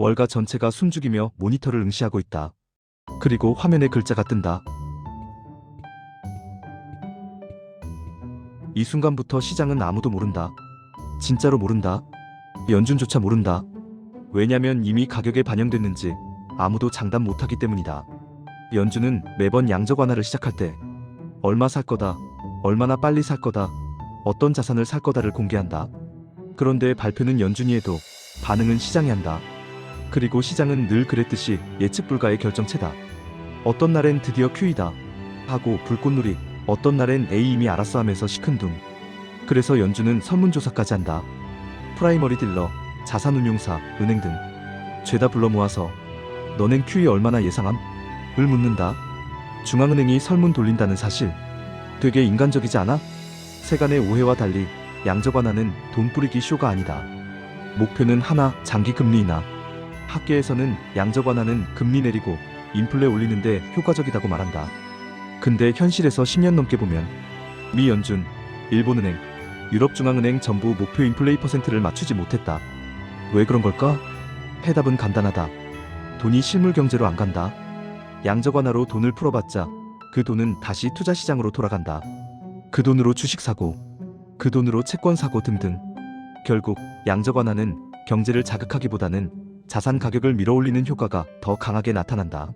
월가 전체가 숨죽이며 모니터를 응시하고 있다. 그리고 화면에 글자가 뜬다. 이 순간부터 시장은 아무도 모른다. 진짜로 모른다. 연준조차 모른다. 왜냐면 이미 가격에 반영됐는지 아무도 장담 못하기 때문이다. 연준은 매번 양적 완화를 시작할 때 얼마 살 거다, 얼마나 빨리 살 거다, 어떤 자산을 살 거다를 공개한다. 그런데 발표는 연준이 해도 반응은 시장이 한다. 그리고 시장은 늘 그랬듯이 예측 불가의 결정체다. 어떤 날엔 드디어 Q이다 하고 불꽃놀이, 어떤 날엔 A 이미 알았어 하면서 시큰둥. 그래서 연준은 설문조사까지 한다. 프라이머리 딜러, 자산운용사, 은행 등 죄다 불러 모아서 너넨 Q이 얼마나 예상함? 을 묻는다. 중앙은행이 설문 돌린다는 사실 되게 인간적이지 않아? 세간의 오해와 달리 양적 완화는 돈 뿌리기 쇼가 아니다. 목표는 하나 장기 금리 인하. 학계에서는 양적 완화는 금리 내리고 인플레 올리는데 효과적이다고 말한다. 근데 현실에서 10년 넘게 보면 미 연준, 일본은행, 유럽중앙은행 전부 목표 인플레이 퍼센트를 맞추지 못했다. 왜 그런 걸까? 해답은 간단하다. 돈이 실물 경제로 안 간다. 양적 완화로 돈을 풀어봤자 그 돈은 다시 투자 시장으로 돌아간다. 그 돈으로 주식 사고, 그 돈으로 채권 사고 등등. 결국 양적 완화는 경제를 자극하기보다는 자산 가격을 밀어올리는 효과가 더 강하게 나타난다.